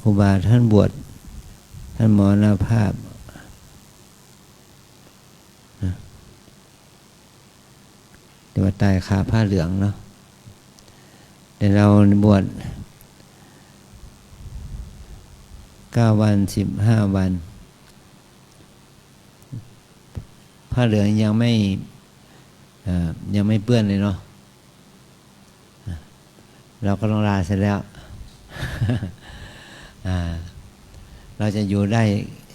ครูบาท่านบวชท่านมรณภาพนะเดี๋ยวว่าตายคาผ้าเหลืองเนาะแต่เราบวชเก้าวันสิบห้าวัน ผ้าเหลืองยังไม่ยังไม่เปื้อนเลยเนาะเราก็ต้องลาเสร็จแล้ว เราจะอยู่ได้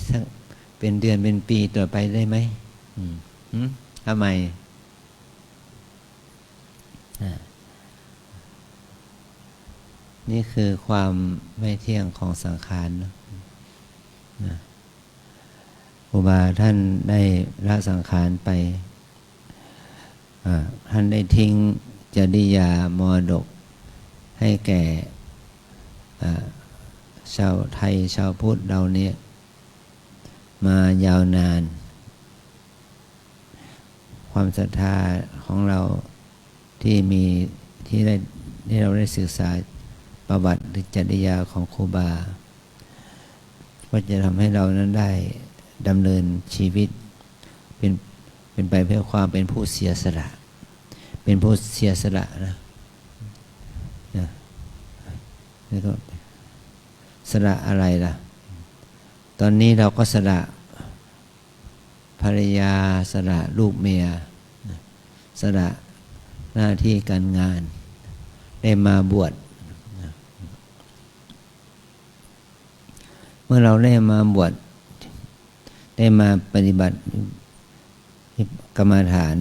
สักเป็นเดือนเป็นปีต่อไปได้ไหมอืมทำไมนี่คือความไม่เที่ยงของสังขารนอะนะครูบาท่านได้ละสังขารไป ท่านได้ทิ้งจริยามรดกให้แก่ ชาวไทยชาวพุทธเราเนี่ยมายาวนาน ความศรัทธาของเราที่มีที่ได้ที่เราได้ศึกษาประวัติหรือจริยาของครูบา ก็จะทำให้เรานั้นได้ดำเนินชีวิตเป็นเป็นไปเพื่อความเป็นผู้เสียสละ เป็นผู้เสียสละนะนะนี่ก็ สละอะไรล่ะ ตอนนี้เราก็สละภรรยาสละลูกเมียสละหน้าที่การงาน ได้มาบวชเมื่อเราได้มาบวชได้มาปฏิบัติกรรมฐาน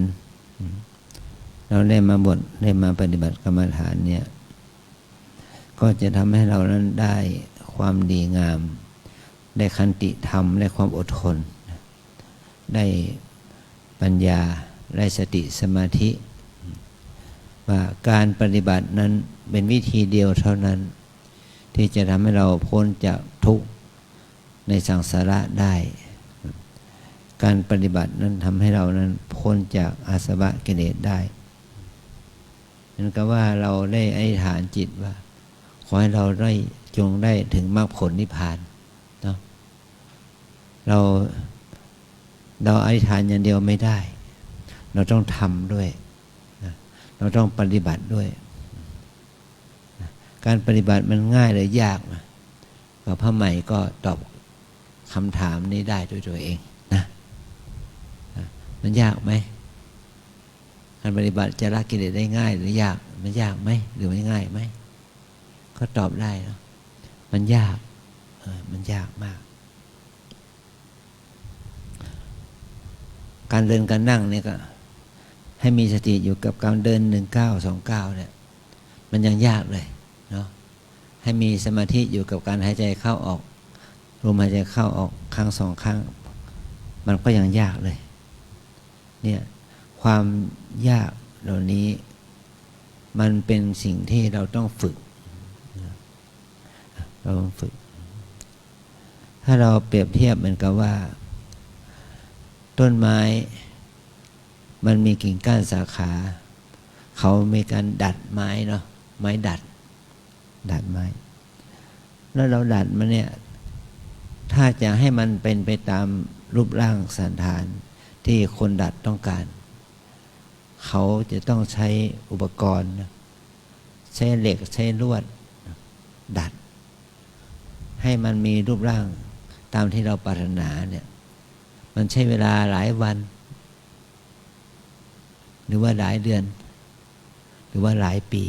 เราได้มาบวชได้มาปฏิบัติกรรมฐานเนี่ย ก็จะทำให้เรานั้นได้ ความดีงาม ได้คันติธรรม ได้ความอดทน ได้ปัญญา ได้สติสมาธิ ว่าการปฏิบัตินั้นเป็นวิธีเดียวเท่านั้น ที่จะทำให้เราพ้นจากทุกข์ในสังสาระได้ การปฏิบัตินั้นทำให้เรานั้นพ้นจากอาสวะกิเลสได้นั่นก็ว่าเราได้อธิษฐานจิตว่า ขอให้เราได้ จงได้ถึงมรรคผลนิพพานเนาะเราเราอธิษฐานอย่างเดียวไม่ได้ เราต้องทำด้วยนะเราต้องปฏิบัติด้วยนะการปฏิบัติมันง่ายหรือยากนะกับพระใหม่ก็ตอบคำถามนี้ได้ด้วยตัวเองนะนะมันยากไหมการปฏิบัติจะละกิเลสได้ง่าย หรือยาก มันยากไหมหรือไม่ง่ายไหมก็ตอบได้นะ มันยากมันยากมาก การเดินการนั่งเนี่ยก็ ให้มีสติอยู่กับการเดินหนึ่งเก้าสองเก้าเนี่ย มันยังยากเลยเนาะให้มีสมาธิอยู่กับการหายใจเข้าออกลมหายใจเข้าออกครั้งสองครั้ง มันก็ยังยากเลย เนี่ยความยากเหล่านี้ มันเป็นสิ่งที่เราต้องฝึก เราต้องฝึก ถ้าเราเปรียบเทียบเหมือนกับว่า ต้นไม้ มันมีกิ่งก้านสาขา เขามีการดัดไม้เนาะไม้ดัด ดัดไม้ แล้วเราดัดมันเนี่ย ถ้าจะให้มันเป็นไปตามรูปร่างสันฐานที่คนดัดต้องการ เขาจะต้องใช้อุปกรณ์ ใช้เหล็กใช้ลวด ดัด ให้มันมีรูปร่างตามที่เราปรารถนาเนี่ยมันใช้เวลาหลายวัน หรือว่าหลายเดือน หรือว่าหลายปี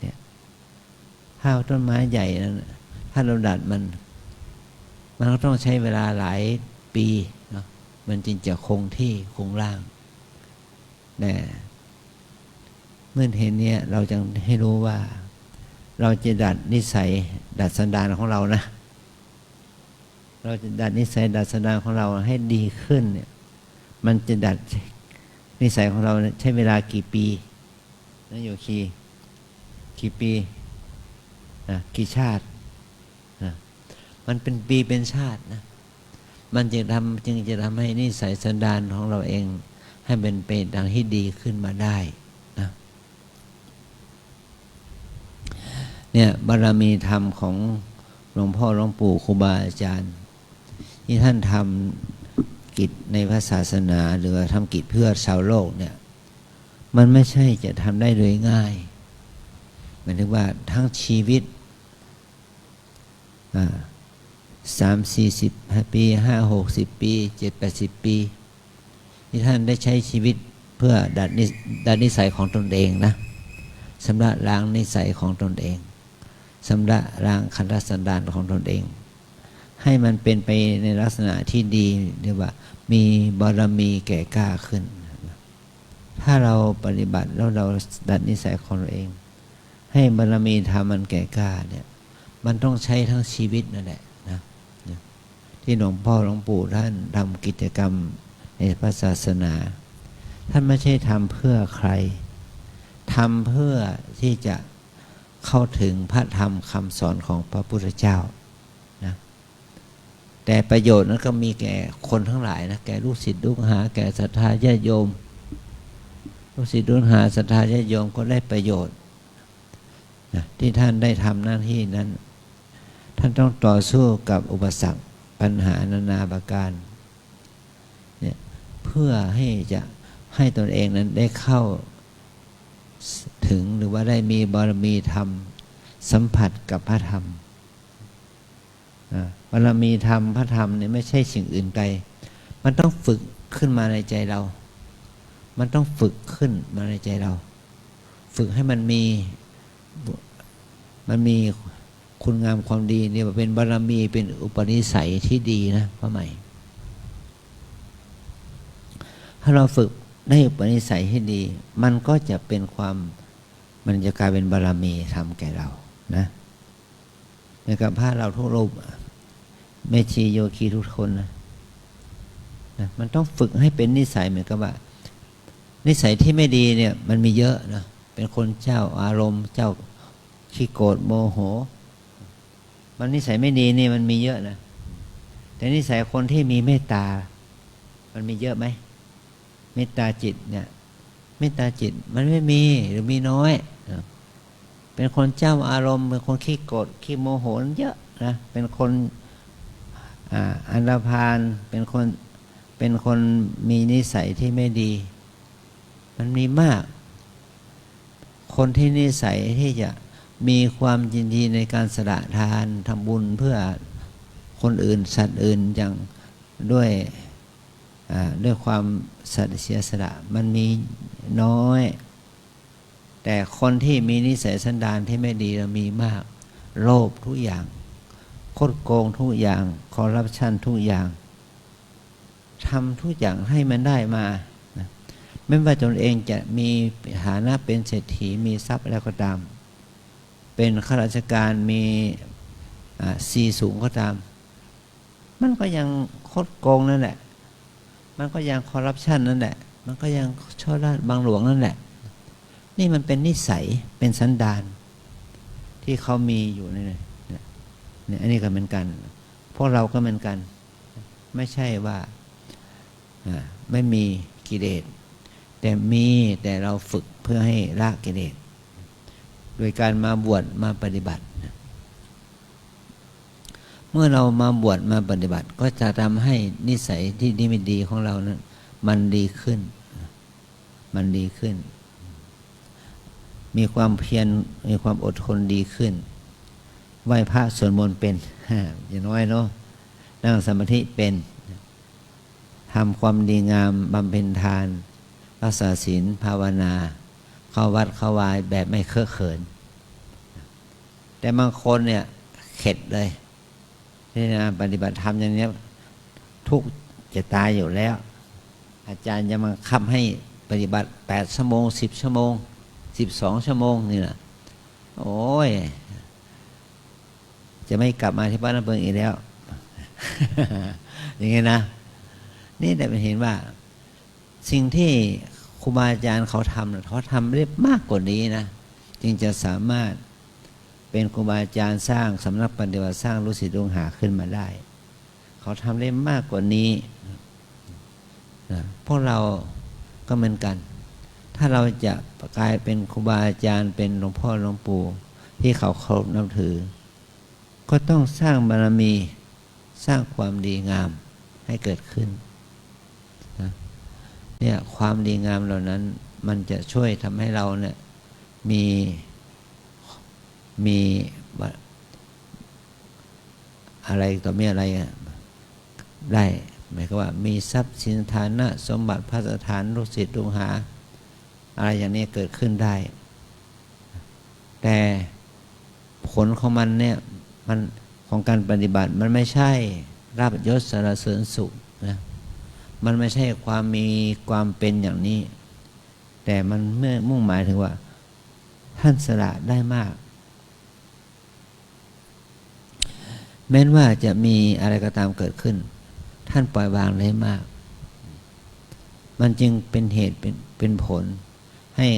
เนี่ยถ้าต้นไม้ใหญ่นั้นถ้าเราดัดมัน มันก็ต้องใช้เวลาหลายปีเนาะมันจึงจะคงที่คงร่างแต่เมื่อเห็นเนี้ยเราจะให้รู้ว่า เราจะดัดนิสัย ดัดสันดานของเรานะ เราจะดัดนิสัย ดัดสันดานของเราให้ดีขึ้นเนี่ย มันจะดัดนิสัยของเราใช้เวลากี่ปีนะโยคีกี่ปีนะกี่ชาตินะมันเป็นปีเป็นชาตินะ มันจึงทำจึงจะทำให้นิสัยสันดานของเราเอง ให้เป็นไปดังที่ดีขึ้นมาได้นะ เนี่ยบารมีธรรมของหลวงพ่อหลวงปู่ครูบาอาจารย์ ที่ท่านทำกิจในพระศาสนาหรือทำกิจเพื่อชาวโลกเนี่ยมันไม่ใช่จะทำได้โดยง่ายหมายถึงว่าทั้งชีวิตสามสี่สิบปีห้าหกสิบปีเจ็ดแปดสิบปี ที่ท่านได้ใช้ชีวิตเพื่อดัดนิดัดนิสัยของตนเองนะสำหระล้างนิสัยของตนเอง สำระล้างคันธสันดานของตนเอง ให้มันเป็นไปในลักษณะที่ดีเรียกว่ามีบารมีแก่กล้าขึ้น ถ้าเราปฏิบัติแล้วเราดัดนิสัยของเราเอง ให้บารมีทำมันแก่กล้าเนี่ย มันต้องใช้ทั้งชีวิตนั่นแหละนะที่หลวงพ่อหลวงปู่ท่านทำกิจกรรมในพระศาสนา ท่านไม่ใช่ทำเพื่อใครทำเพื่อที่จะ เข้าถึงพระธรรมคำสอนของพระพุทธเจ้านะแต่ประโยชน์นั้นก็มีแก่คนทั้งหลายนะแก่ลูกศิษย์ลูกหา แก่ศรัทธาญาติโยม ลูกศิษย์ลูกหาศรัทธาญาติโยมก็ได้ประโยชน์นะที่ท่านได้ทำหน้าที่นั้น ท่านต้องต่อสู้กับอุปสรรคปัญหานานาประการเนี่ยเพื่อให้จะให้ตนเองนั้นได้เข้า ถึงหรือว่าได้มีบารมีธรรม สัมผัสกับพระธรรมบารมีธรรมพระธรรมเนี่ยไม่ใช่สิ่งอื่นไกล มันต้องฝึกขึ้นมาในใจเรา มันต้องฝึกขึ้นมาในใจเรา ฝึกให้มันมี มันมีคุณงามความดีเนี่ยเป็นบารมีเป็นอุปนิสัยที่ดีนะพระใหม่ ถ้าเราฝึก ได้อุปนิสัยให้ดี มันก็จะเป็นความมันจะกลายเป็นบารรมีทำแก่เรานะในกับพระเราทุกรูปเมชีโยคีทุกคนนะนะมันต้องฝึกให้เป็นนิสัยเหมือนกับว่า นิสัยที่ไม่ดีเนี่ย มันมีเยอะนะเป็นคนเจ้าอารมณ์ เจ้าขี้โกรธโมโห มันนิสัยไม่ดีนี่มันมีเยอะนะแต่นิสัยคนที่มีเมตตา มันมีเยอะไหม เมตตาจิตเนี่ยเมตตาจิตมันไม่มีหรือมีน้อย เป็นคนเจ้าอารมณ์ เป็นคนขี้โกรธขี้โมโหเยอะนะเป็นคนอันดาพานเป็นคนเป็นคนมีนิสัยที่ไม่ดี มันมีมาก คนที่นิสัยที่จะมีความยินดีในการสละทานทำบุญเพื่อคนอื่นสัตว์อื่นอย่างด้วย ด้วยความสัตย์เสียสละมันมีน้อย แต่คนที่มีนิสัยสันดานที่ไม่ดีเรามีมาก โลภทุกอย่างคดโกงทุกอย่างคอร์รัปชันทุกอย่างทำทุกอย่างให้มันได้มาไม่ว่าตนเองจะมีฐานะเป็นเศรษฐีมีทรัพย์แล้วก็ตาม เป็นข้าราชการมีสีสูงก็ตาม มันก็ยังคดโกงนั่นแหละ มันก็ยังคอร์รัปชันนั่นแหละ มันก็ยังช่อราดบางหลวงนั่นแหละ นี่มันเป็นนิสัยเป็นสันดาน ที่เขามีอยู่นี่เนี่ยอันนี้ก็เหมือนกัน พวกเราก็เหมือนกัน ไม่ใช่ว่าไม่มีกิเลสแต่มีแต่เราฝึกเพื่อให้ละกิเลสโดยการมาบวชมาปฏิบัติ เมื่อเรามาบวชมาปฏิบัติ ก็จะทำให้นิสัยที่ดีไม่ดีของเรานั้นมันดีขึ้น มันดีขึ้น มีความเพียรมีความอดทนดีขึ้น ไหว้พระสวดมนต์เป็นอย่างน้อยเนาะนั่งสมาธิเป็นทำความดีงามบำเพ็ญทานรักษาศีลภาวนา เข้าวัดเข้าวายแบบไม่เคอะเขิน แต่บางคนเนี่ยเข็ดเลย นี่นะปฏิบัติธรรมอย่างนี้ทุกจะตายอยู่แล้ว อาจารย์จะมาคับให้ปฏิบัติแปดชั่วโมงสิบชั่วโมงสิบสองชั่วโมงนี่นะโอ้ย จะไม่กลับมาที่บ้านน้ำเบิงอีกแล้ว อย่างนี้นะ นี่แต่เป็นเห็นว่า สิ่งที่ครูบาอาจารย์เขาทำเขาทำได้มากกว่านี้นะ จึงจะสามารถ เป็นครูบาอาจารย์สร้างสำนักปฏิบัติสร้างรู้สิดวงหาขึ้นมาได้ เขาทำได้มากกว่านี้นะพวกเราก็เหมือนกัน ถ้าเราจะกลายเป็นครูบาอาจารย์เป็นหลวงพ่อหลวงปู่ที่เขาเคารพนับถือ ก็ต้องสร้างบารมีสร้างความดีงามให้เกิดขึ้นนะเนี่ยความดีงามเหล่านั้นมันจะช่วยทำให้เราเนี่ยมี มีอะไรต่อมีอะไรได้หมายความว่า มีทรัพย์สินฐานะ สมบัติพระสถานลูกศิษย์ลูกหา อะไรอย่างนี้เกิดขึ้นได้ แต่ผลของมันเนี่ยมันของการปฏิบัติมันไม่ใช่ราบยศสารเสริญสุขนะมันไม่ใช่ความมีความเป็นอย่างนี้ แต่มันเมื่อมุ่งหมายถึงว่า ท่านสละได้มาก แม้นว่าจะมีอะไรก็ตามเกิดขึ้น ท่านปล่อยวางได้มาก มันจึงเป็นเหตุเป็นเป็นผล ให้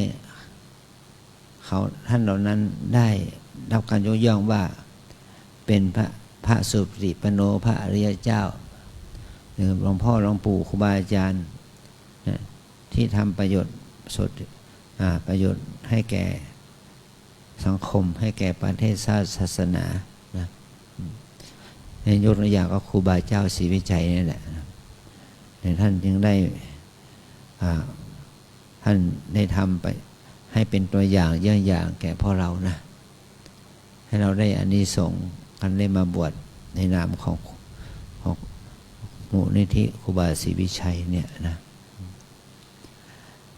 เขาท่านเหล่านั้นได้รับการยกย่องว่าเป็นพระพระสุปฏิปโนพระอริยเจ้าหรือหลวงพ่อหลวงปู่ครูบาอาจารย์นะที่ทำประโยชน์สดประโยชน์ให้แก่สังคมให้แก่ประเทศชาติศาสนานะ ยกตัวอย่างก็ครูบาเจ้าศรีวิจัยนี่แหละนท่านจึงได้ท่านได้ทำไปให้เป็นตัวอย่างเยี่ยงอย่างแก่พ่อเรานะ ให้เราได้อานิสงส์กันได้มาบวชในนามของของมูลนิธิครูบาศรีวิชัยเนี่ยนะ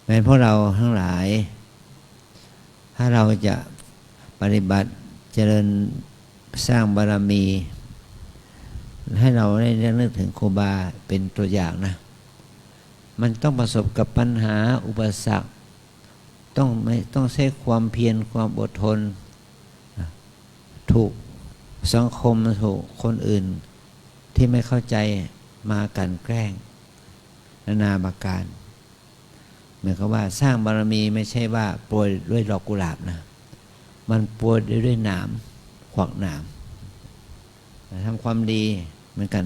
แม้พวกเราทั้งหลาย ถ้าเราจะปฏิบัติเจริญสร้างบารมี ให้เราได้นึกถึงครูบาเป็นตัวอย่างนะ มันต้องประสบกับปัญหาอุปสรรค ต้องไม่ต้องใช้ความเพียรความอดทน ถูกสังคมถูกคนอื่นที่ไม่เข้าใจมากันแกล้ง นานาบาการเหมือนกับว่าสร้างบารมีไม่ใช่ว่าโปรยด้วยดอกกุหลาบนะ มันโปรยด้วยหนามขวักหนามทำความดี เหมือนกัน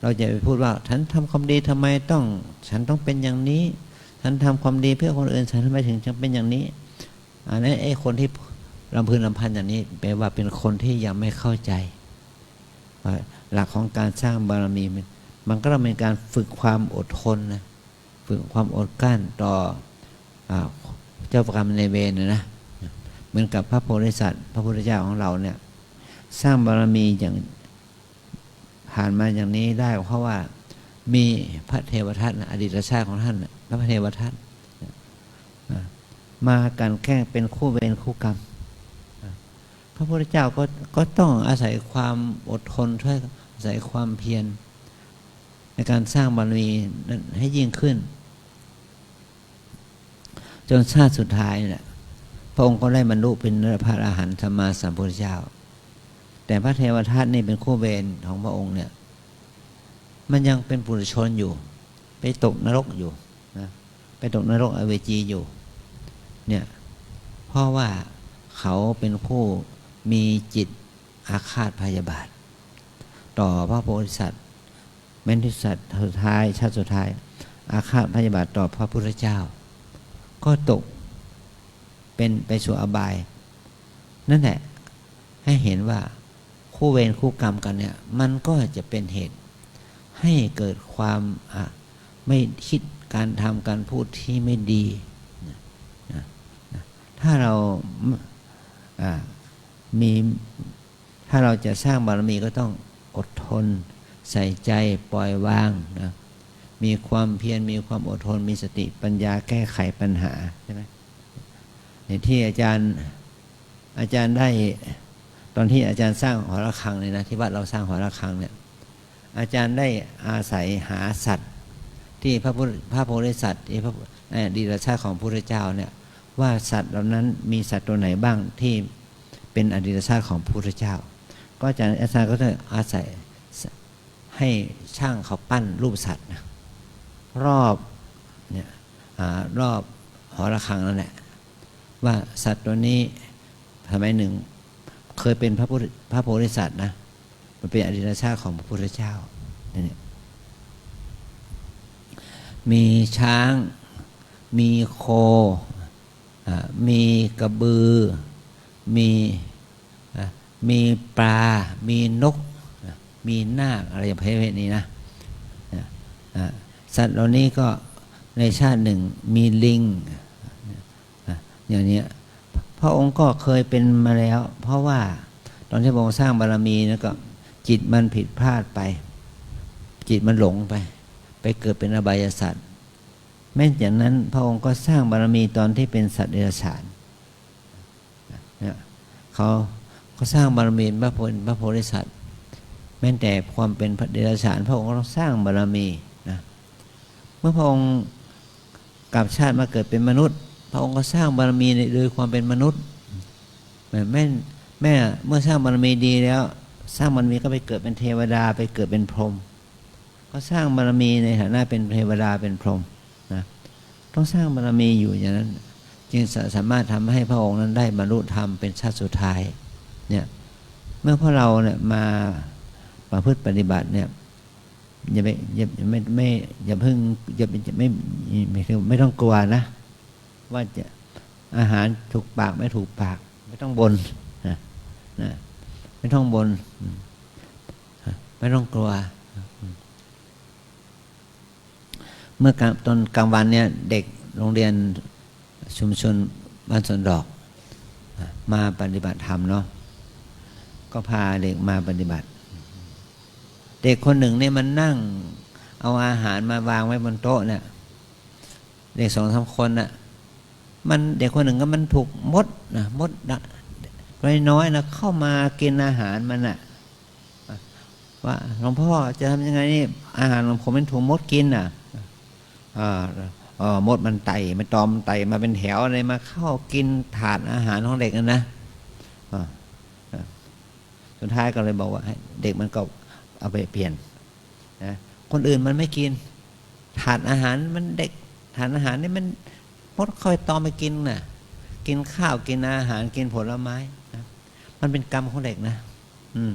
เราจะไปพูดว่า ฉันทำความดีทำไมต้อง ฉันต้องเป็นอย่างนี้ ฉันทำความดีเพื่อคนอื่น ฉันทำไมถึงจะเป็นอย่างนี้อันนั้ไอ้คนที่ลำพึงลำพันอย่างนี้แปลว่าเป็นคนที่ยังไม่เข้าใจ หลักของการสร้างบารมีมันมันก็ต้องเป็นการฝึกความอดทนนะฝึกความอดกลั้นต่ออเจ้าประกรรมในเวรนะนะ เหมือนกับพระโพธิสัตว์ พระพุทธเจ้าของเราเนี่ย สร้างบารมีอย่าง ผ่านมาอย่างนี้ได้ เพราะว่ามีพระเทวทัตนะอดีตชาติของท่านนะพระเทวทัตมากันแค่เป็นคู่เวรคู่กรรม พระพุทธเจ้าก็ก็ต้องอาศัยความอดทนช่วยอาศัยความเพียรในการสร้างบารมีนั้นให้ยิ่งขึ้น จนชาติสุดท้ายเนี่ยพระองค์ก็ได้บรรลุเป็นพระอรหันต์สัมมาสัมพุทธเจ้า แต่พระเทวทัตนี่เป็นคู่เวรของพระองค์เนี่ย มันยังเป็นปุถุชนอยู่ ไปตกนรกอยู่นะไปตกนรกอเวจีอยู่ เนี่ยเพราะว่าเขาเป็นผู้มีจิตอาฆาตพยาบาท ต่อพระโพธิสัตว์แม้นที่สัตว์สุดท้ายชาติสุดท้าย อาฆาตพยาบาทต่อพระพุทธเจ้า ก็ตกเป็นไปสู่อบาย นั่นแหละให้เห็นว่า คู่เวรคู่กรรมกันเนี่ย มันก็จะเป็นเหตุให้เกิดความไม่คิดการทำการพูดที่ไม่ดีนะนะถ้าเรามีถ้าเราจะสร้างบารมีก็ต้องอดทน ใส่ใจปล่อยวางนะมีความเพียรมีความอดทน มีสติปัญญาแก้ไขปัญหาใช่ไหมในที่อาจารย์อาจารย์ได้ ตอนที่อาจารย์สร้างหอระฆังเลยนะที่วัดเราสร้างหอระฆังเนี่ยอาจารย์ได้อาศัยหาสัตว์ ที่พระพุทธพระโพธิสัตว์ที่พระดีรชาติของพระพุทธเจ้าเนี่ยว่าสัตว์เหล่านั้นมีสัตว์ตัวไหนบ้างที่เป็นอดีตชาติของพระพุทธเจ้า ก็อาจารย์อาจารย์ก็จะอาศัยให้ช่างเขาปั้นรูปสัตว์นะรอบเนี่ยรอบหอระฆังนั่นแหละว่าสัตว์ตัวนี้ทำไมหนึ่ง เคยเป็นพระพุทธพระโพธิสัตว์นะ มันเป็นอดีตชาติของพระพุทธเจ้าเนี่ยมีช้าง มีโค มีกระบือ มีมีปลา มีนก มีนาคอะไรอย่างประเภทนี้นะ สัตว์เหล่านี้ก็ในชาติหนึ่งมีลิงอย่างนี้ ระองค์ก็เคยเป็นมาแล้ว เพราะว่าตอนที่พระองค์สร้างบารมีนะก็ จิตมันผิดพลาดไป จิตมันหลงไป ไปเกิดเป็นอบายสัตว์แม้จากนั้นพระองค์ก็สร้างบารมีตอนที่เป็นสัตว์เดรัจฉานเนี่ยเขาเขาสร้างบารมีพระโพธิพระโพธิสัตว์แม้แต่ความเป็นพระเดรัจฉานพระองค์ก็สร้างบารมีนะเมื่อพระองค์กลับชาติมาเกิดเป็นมนุษย์ ระองค์ก็สร้างบารมีโดยความเป็นมนุษย์แม่แม่เมื่อสร้างบารมีดีแล้ว สร้างบารมีก็ไปเกิดเป็นเทวดาไปเกิดเป็นพรหมก็สร้างบารมีในฐานะเป็นเทวดาเป็นพรหมนะต้องสร้างบารมีอยู่อย่างนั้น จึงสามารถทำให้พระองค์นั้นได้บรรลุธรรมเป็นชาติสุดท้ายเนี่ยเมื่อพวกเราเนี่ยมาประพฤติปฏิบัติเนี่ยอย่าไปอย่าไม่ไม่อย่าเพิ่งอย่าไม่ไม่ไม่ต้องกลัวนะ ว่าจะอาหารถูกปากไม่ถูกปาก ไม่ต้องบนนะนะไม่ต้องบน ไม่ต้องกลัว เมื่อตอนกลางวันเนี่ย เด็กโรงเรียนชุมชนบ้านสนดอก มาปฏิบัติธรรมเนาะก็พาเด็กมาปฏิบัติ เด็กคนหนึ่งเนี่ยมันนั่ง เอาอาหารมาวางไว้บนโต๊ะเนี่ยเด็กสองสามคนน่ะ มันเด็กคนหนึ่งก็มันถูกมดนะมดน้อยนะเข้ามากินอาหารมันน่ะว่าหลวงพ่อจะทำยังไงนี่อาหารของผมเป็นถูกมดกินน่ะอ่าอ๋อมดมันไต่มันตอมไต่มาเป็นแถวอะไรมาเข้ากินถาดอาหารของเด็กนั่นนะสุดท้ายก็เลยบอกว่าเด็กมันก็เอาไปเปลี่ยนนะคนอื่นมันไม่กิน ถาดอาหารมันเด็ก ถาดอาหารนี่มัน มดคอยตอมไปกินน่ะ กินข้าวกินอาหารกินผลไม้นะมันเป็นกรรมของเด็กนะ อืม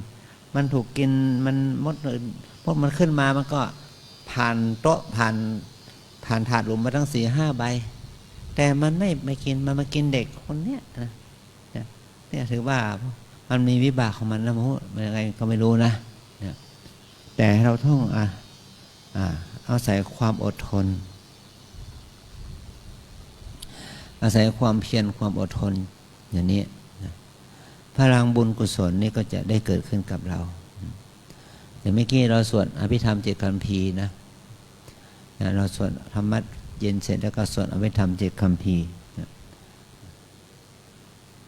มันถูกกินมันมดมดมันขึ้นมามันก็ผ่านโต๊ะผ่านผ่านถาดหลุมมาตั้งสี่ห้าใบ แต่มันไม่ไม่กินมันมากินเด็กคนเนี้ยนะเนี่ยถือว่ามันมีวิบากของมันนะมูมันยังไงก็ไม่รู้นะแต่เราต้องอะอ่าอาศัยความอดทน อาศัยความเพียรความอดทนอย่างนี้นะพลังบุญกุศลนี่ก็จะได้เกิดขึ้นกับเราอย่างเมื่อกี้เราสวดอภิธรรมเจตคัมภีร์นะเราสวดธรรมะเย็นเสร็จแล้วก็สวดอภิธรรมเจ็ดคำพี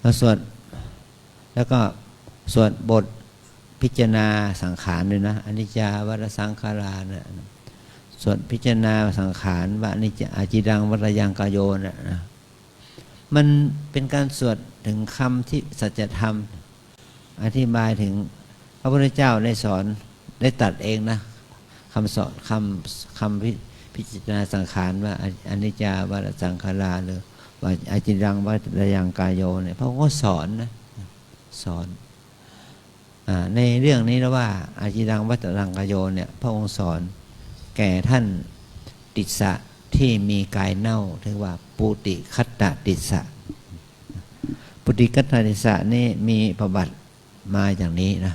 เราสวดแล้วก็สวดบทพิจารณาสังขารด้วยนะอนิจจาวัฏสังขารานะสวดพิจารณาสังขารว่าอนิจจอาจิดังวัฏยังกายโยนะนะ มันเป็นการสวดถึงคำที่สัจธรรม อธิบายถึงพระพุทธเจ้าได้สอนได้ตัดเองนะคำสอนคำคำพิพิจารณาสังขารว่าอนิจจาวัฏสังขาราหรือว่าอาจิรังวัฏยังกายโยเนี่ยพระองค์ก็สอนนะสอนอในเรื่องนี้แล้วว่า อาจิรังวัฏรังกายโยเนี่ยพระองค์สอนแก่ท่านติสสะ ที่มีกายเน่าเรียกว่าปุติคัตตติสะ ปุติคัตตติสะนี่มีประวัติมาอย่างนี้นะ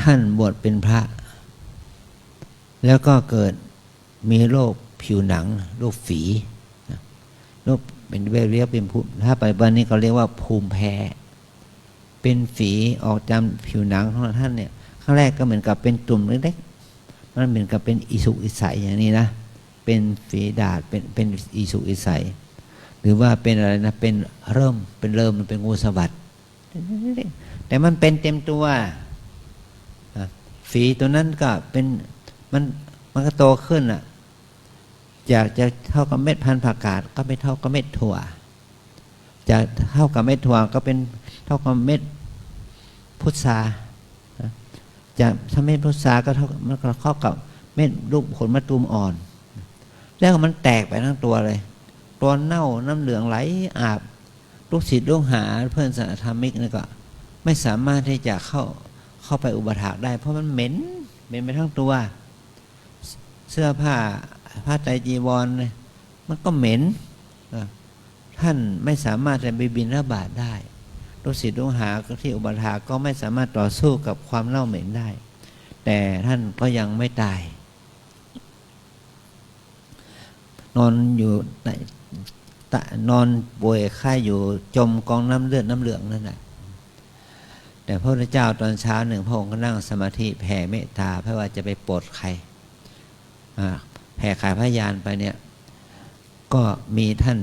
ท่านบวชเป็นพระ แล้วก็เกิดมีโรคผิวหนังโรคฝีโรคเป็นเรียกเป็นภูมิถ้าไปัจจุบันนี้เขาเรียกว่าภูมิแพ้ เป็นฝีออกตามผิวหนังของท่านเนี่ยครั้งแรกก็เหมือนกับเป็นตุ่มเล็ก มันเหมือนกับเป็นอิสุอิสัยอย่างนี้นะ เป็นฝีดาดเป็นเป็นอิสุอิสัย หรือว่าเป็นอะไรนะเป็นเริ่มเป็นเริ่มมันเป็นงูสวัสดแต่มันเป็นเต็มตัวฝีตัวนั้นก็เป็นมันมันก็โตขึ้นอะอยากจะเท่ากับเม็ดพันธุ์ผักกาดก็ไม่เท่ากับเม็ดถั่วจะเท่ากับเม็ดถั่วก็เป็นเท่ากับเม็ดพุทรา จะถ้าเม็ดพุทราก็เท่ามันก็เข้ากับเม็ดลูกผลมะตูมอ่อน แล้วมันแตกไปทั้งตัวเลยตัวเน่าน้ำเหลืองไหลอาบลูกศิษย์ลูกหาเพื่อนสัธรรมิกนี่ก็ไม่สามารถที่จะเข้าเข้าไปอุปถากได้ เพราะมันเหม็นเหม็นไปทั้งตัว เสื้อผ้าผ้าไตรจีวรมันก็เหม็นท่านไม่สามารถจะไปบินระบาดได้ ลูกศิษย์ลูกหาที่อุปถาก็ไม่สามารถต่อสู้กับความเน่าเหม็นได้ แต่ท่านก็ยังไม่ตาย นอนอยู่ในนอนป่วยไข้อยู่จมกองน้ำเลือดน้ำเหลืองนั่นแหละแต่พระพุทธเจ้าตอนเช้าหนึ่งพระองค์ก็นั่งสมาธิแผ่เมตตาเพื่อว่าจะไปโปรดใครอ่แผ่ขายพยานไปเนี่ย ก็มีท่าน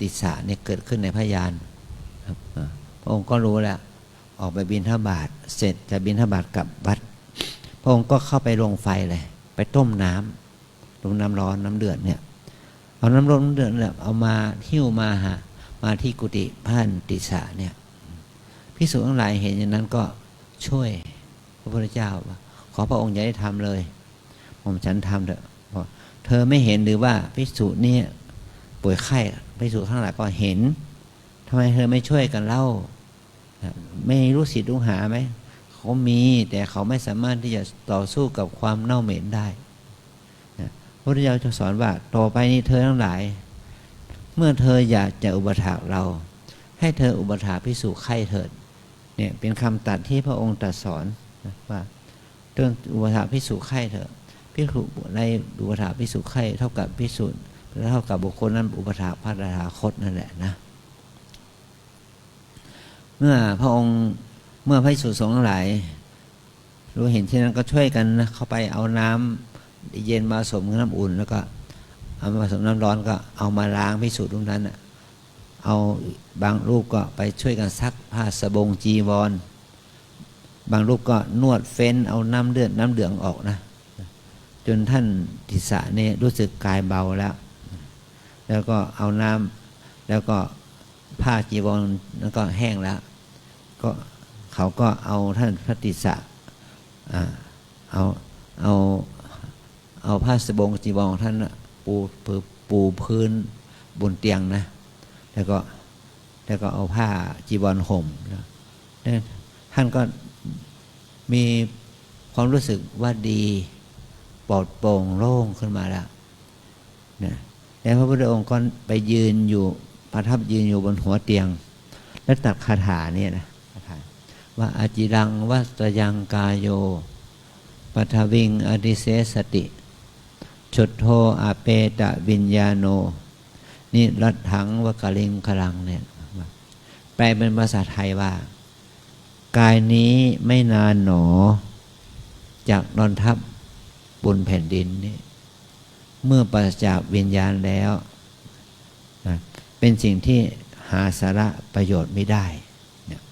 ติสสะเนี่ยเกิดขึ้นในพยานครับ พระองค์ก็รู้แล้ว ออกไปบินทบาทเสร็จจะบินทบาทกลับวัด พระองค์ก็เข้าไปลงไฟเลย ไปต้มน้ำต้มน้ำร้อนน้ำเดือดเนี่ย เอาน้ำร้อนน้ำเดือดเนี่ยเอามาหิ้วมาหามาที่กุฏิพระนติสะเนี่ยพิสูจน์ทั้งหลายเห็นอย่างนั้นก็ช่วยพระพุทธเจ้าว่าขอพระองค์อย่าได้ทำเลยผมฉันทำเถอะเธอไม่เห็นหรือว่าพิสูจน์เนี่ยป่วยไข้พิสูจน์ทั้งหลายก็เห็นทำไมเธอไม่ช่วยกันเล่า ไม่รู้สิทธิ์รู้หาไหมเขามีแต่เขาไม่สามารถที่จะต่อสู้กับความเน่าเหม็นได้พระพุทธเจ้าจะสอนว่าต่อไปนี้เธอทั้งหลาย เมื่อเธออยากจะอุปถากเรา ให้เธออุปถากพิสูจไข้เถิดเนี่ยเป็นคำตัดที่พระองค์ตรัสสอนว่าเรื่องอุปถากพิสูจไข้เถอะพิสูจในอุปถากพิสูจไข้เท่ากับพิสูจน์เท่ากับบุคคลนั้นอุปถากพระราคตนั่นแหละนะ เมื่อพระองค์เมื่อพระภิกษุสงฆ์หลาย รู้เห็นเช่นนั้นก็ช่วยกันนะเข้าไปเอาน้ำเย็นมาผสมน้ำอุ่น แล้วก็เอามาผสมน้ำร้อนก็เอามาล้างพิสูจน์ตรงนั้นน่ะเอาบางรูปก็ไปช่วยกันซักผ้าสบงจีวร บางรูปก็นวดเฟ้น เอาน้ำเลือดน้ำเหลืองออกนะ จนท่านทิสะเนี่ยรู้สึกกายเบาแล้ว แล้วก็เอาน้ำแล้วก็ผ้าจีวรแล้วก็แห้งแล้ว ก็เขาก็เอาท่านพระติสะเอาเอาเอาผ้าสบงจีวรของท่านปูปูปูพื้นบนเตียงนะ แล้วก็แล้วก็เอาผ้าจีวรห่มนะท่านก็มีความรู้สึกว่าดีปลอดโปร่งโล่งขึ้นมาแล้วนะแล้วพระพุทธองค์ก็ไปยืนอยู่ประทับยืนอยู่บนหัวเตียง แล้วตัดคาถาเนี่ยนะ ว่าอาจิรังวัสยังกายโยปทวิงอดิเสสติชุดโทอาเปตะวิญญาโน นี่รัดถังวกลิงคลังเนี่ยแปลเป็นภาษาไทยว่า กายนี้ไม่นานหนอ จากนอนทับบนแผ่นดินนี่เมื่อปราศจากวิญญาณแล้ว เป็นสิ่งที่หาสาระประโยชน์ไม่ได้เนี่ย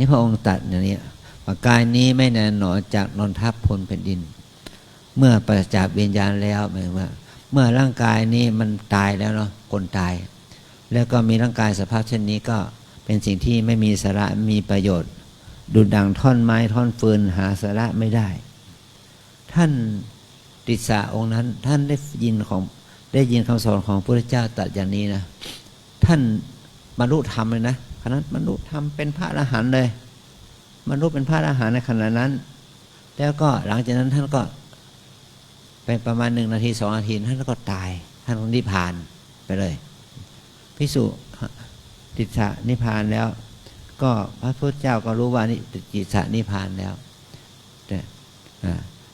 นี่พระองค์ตัดอย่างนี้ว่ากายนี้ไม่แนานหนจากนอนทับบนแผ่นดิน เมื่อปราจากวิญญาณแล้วหมายว่า เมื่อร่างกายนี้มันตายแล้วเนาะคนตาย แล้วก็มีร่างกายสภาพเช่นนี้ก็เป็นสิ่งที่ไม่มีสาระมีประโยชน์ ดุดดังท่อนไม้ท่อนฟืนหาสาระไม่ได้ ท่านติสาองค์นั้น ท่านได้ยินของได้ยินคำสอนของพระพุทธเจ้าตรัสอย่างนี้นะ ท่านบรรลุธรรมเลยนะ ขณะนั้นบรรลุธรรมเป็นพระอรหันต์เลยบรรลุเป็นพระอรหันต์ในขณะนั้น แล้วก็หลังจากนั้นท่านก็ไปประมาณหนึ่งนาทีสองนาทีท่านก็ตาย ท่านนิพพานไปเลยพิสุติสะนิพพานแล้ว ก็พระพุทธเจ้าก็รู้ว่านี่จิตสะนิพพานแล้วแต่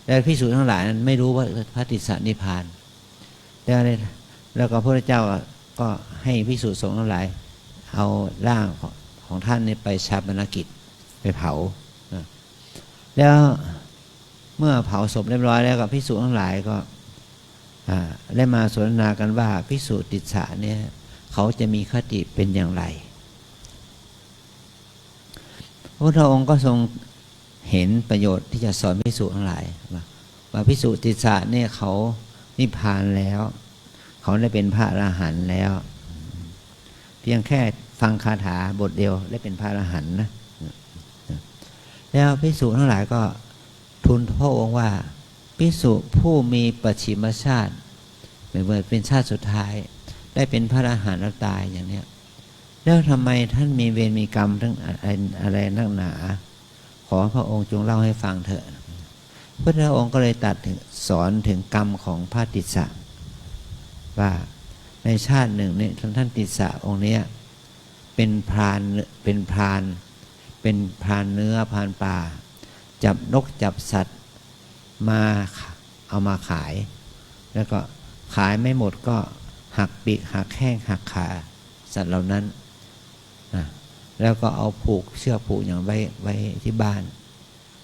แล้วพิสูจน์ทั้งหลายนั้นไม่รู้ว่าพระติสสะนิพพานแล้วแล้วก็พระพุทธเจ้าก็ให้พิสูจน์สงฆ์ทั้งหลาย เอาร่างของท่านนี่ไปชาปนกิจไปเผา แล้วเมื่อเผาศพเรียบร้อยแล้วกับพิสูจน์ทั้งหลายก็ได้มาสนทนากันว่าพิสูจน์ติสสะเนี่ยเขาจะมีคติเป็นอย่างไรพระพุทธองค์ก็ทรงเห็นประโยชน์ที่จะสอนพิสูจน์ทั้งหลาย ว่าพิสูจน์ติสสะเนี่ยเขานิพพานแล้ว เขาได้เป็นพระอรหันต์แล้ว เพียงแค่ ฟังคาถาบทเดียวได้เป็นพระอรหันต์นะแล้วพิสูจน์ทั้งหลายก็ทูลพระองค์ว่าพิสุผู้มีปัจฉิมชาติเหมือนเป็นชาติสุดท้าย ได้เป็นพระอรหันต์แล้วตายอย่างเนี้ยแล้วทำไมท่านมีเวรมีกรรมทั้งอะไรนักหนา ขอพระองค์จงเล่าให้ฟังเถอะพระองค์ก็เลยตัดถึงสอนถึงกรรมของพระติสสะว่าในชาติหนึ่งเนี่ยท่านติสสะองค์เนี้ย เป็นพรานเป็นพราน เป็นพรานเนื้อพรานป่า จับนกจับสัตว์มาเอามาขาย แล้วก็ขายไม่หมดก็หักปีกหักแข้งหักขาสัตว์เหล่านั้นนะแล้วก็เอาผูกเชือกผูกอย่างไว้ไว้ที่บ้าน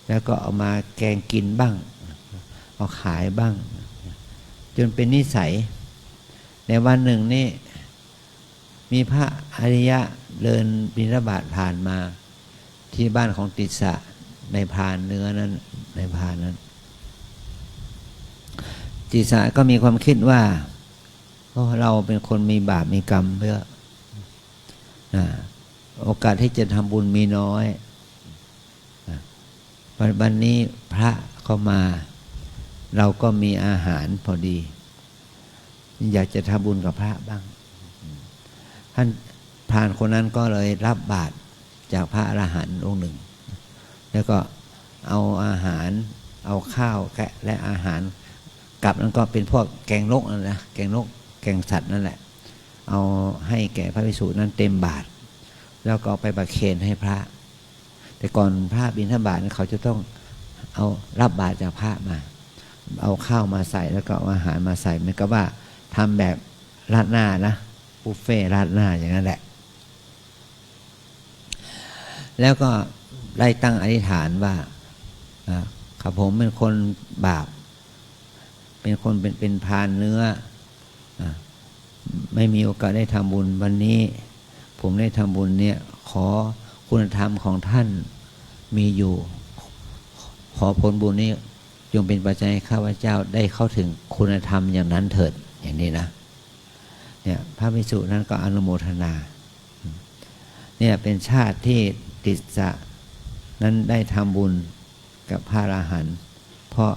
แล้วก็เอามาแกงกินบ้าง เอาขายบ้าง จนเป็นนิสัย ในวันหนึ่งนี่มีพระอริยะ เดินบิณฑบาตผ่านมาที่บ้านของติสะในพานเนื้อนั้น ในพานนั้น ติสะก็มีความคิดว่าเราเป็นคนมีบาปมีกรรมเพื่อะโอกาสที่จะทำบุญมีน้อยวันวันนี้พระเข้ามา เราก็มีอาหารพอดี อยากจะทำบุญกับพระบ้างท่าน พรานคนนั้นก็เลยรับบาตรจากพระอรหันต์องค์หนึ่ง แล้วก็เอาอาหารเอาข้าวแกะและอาหารกลับนั้นก็เป็นพวกแกงนกนั่นนะแกงนกแกงสัตว์นั่นแหละ เอาให้แก่พระภิกษุนั้นเต็มบาตรแล้วก็ไปประเคนให้พระ แต่ก่อนพระบิณฑบาตเขาจะต้องเอารับบาตรจากพระมา เอาข้าวมาใส่แล้วก็อาหารมาใส่เหมือนกับว่าทำแบบราดหน้านะบุฟเฟ่ราดหน้าอย่างนั้นแหละ แล้วก็ได้ตั้งอธิษฐานว่าข้าผมเป็นคนบาป เป็นคนเป็นเป็นพานเนื้ออไม่มีโอกาสได้ทำบุญวันนี้ ผมได้ทำบุญเนี่ยขอคุณธรรมของท่านมีอยู่ ขอผลบุญนี้จงเป็นปัจจัยให้ข้าพเจ้าได้เข้าถึงคุณธรรมอย่างนั้นเถิดอย่างนี้นะเนี่ยพระภิกษุนั้นก็อนุโมทนาเนี่ยเป็นชาติที่ ติสะนั้นได้ทำบุญกับพระอรหันต์เพราะ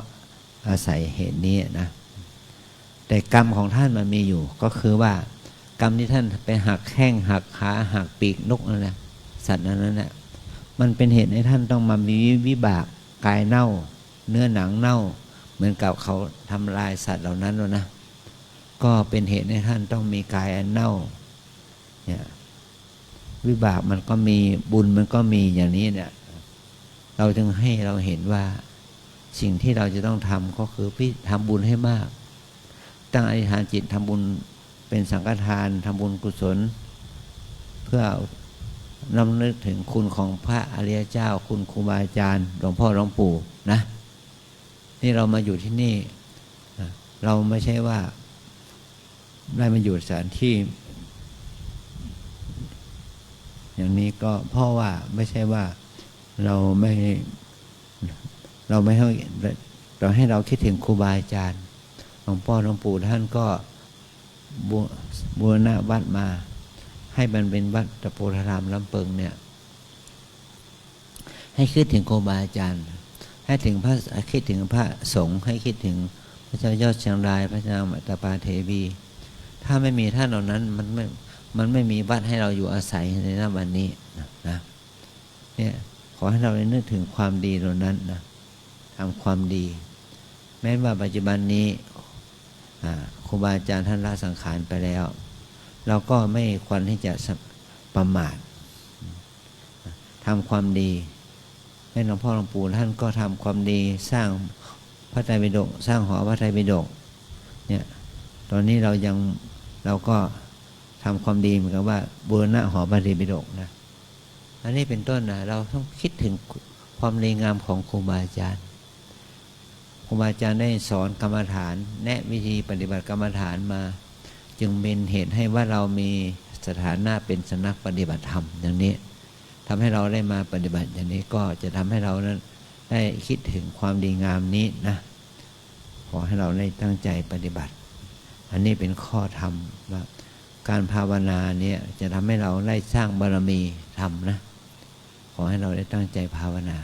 อาศัยเหตุนี้นะ แต่กรรมของท่านมันมีอยู่ ก็คือว่ากรรมที่ท่านไปหักแข้งหักขาหักปีกนกนั่นนะสัตว์นั้นนั่นแหละมันเป็นเหตุให้ท่านต้องมามีวิบากกายเน่า เนื้อหนังเน่า เหมือนกับเขาทำลายสัตว์เหล่านั้นแล้วนะ ก็เป็นเหตุให้ท่านต้องมีกายอันเน่าเนี่ย วิบากมันก็มีบุญมันก็มีอย่างนี้เนี่ย เราจึงให้เราเห็นว่า สิ่งที่เราจะต้องทำก็คือพี่ทำบุญให้มาก ตั้งอธิษฐานจิตทำบุญเป็นสังฆทานทำบุญกุศล เพื่อนำนึกถึงคุณของพระอริยเจ้า คุณครูบาอาจารย์หลวงพ่อหลวงปู่นะ นี่เรามาอยู่ที่นี่ เราไม่ใช่ว่า ได้มาอยู่สถานที่ อย่างนี้ก็เพราะว่าไม่ใช่ว่าเราไม่เราไม่ให้เราให้เราคิดถึงครูบาอาจารย์หลวงพ่อหลวงปู่ท่านก็บูบรณะวัดมา ให้มันเป็นวัดตะโพธารามลำเปิงเนี่ย ให้คิดถึงครูบาอาจารย์ ให้ถึงพระคิดถึงพระสงฆ์ให้คิดถึงพระเจ้ายอดเชียงราย พระเจ้ามัตตาปาเทวี ถ้าไม่มีท่านเหล่านั้นมันไม่ มันไม่มีวัดให้เราอยู่อาศัยในณวันนี้นะนะเนี่ยขอให้เราได้นึกถึงความดีเหล่านั้นนะทำความดี แม้ว่าปัจจุบันนี้ครูบาอาจารย์ท่านละสังขารไปแล้ว เราก็ไม่ควรที่จะประมาททำความดีแม่หลวงพ่อหลวงปู่ท่านก็ทำความดีสร้างพระไตรปิฎกสร้างหอพระไตรปิฎกเนี่ยตอนนี้เรายังเราก็ ทำความดีเหมือนกับว่าบูรณะหอพระไตรปิฎกนะอันนี้เป็นต้นนะเราต้องคิดถึงความดีงามของครูบาอาจารย์ครูบาอาจารย์ได้สอนกรรมฐาน แนะวิธีปฏิบัติกรรมฐานมา จึงเป็นเหตุให้ว่าเรามีสถานะเป็นสนักปฏิบัติธรรมอย่างนี้ทำให้เราได้มาปฏิบัติอย่างนี้ก็จะทำให้เรานั้นได้คิดถึงความดีงามนี้นะขอให้เราได้ตั้งใจปฏิบัติ อันนี้เป็นข้อธรรมว่า การภาวนาเนี่ยจะทำให้เราได้สร้างบารมีธรรมนะ ขอให้เราได้ตั้งใจภาวนา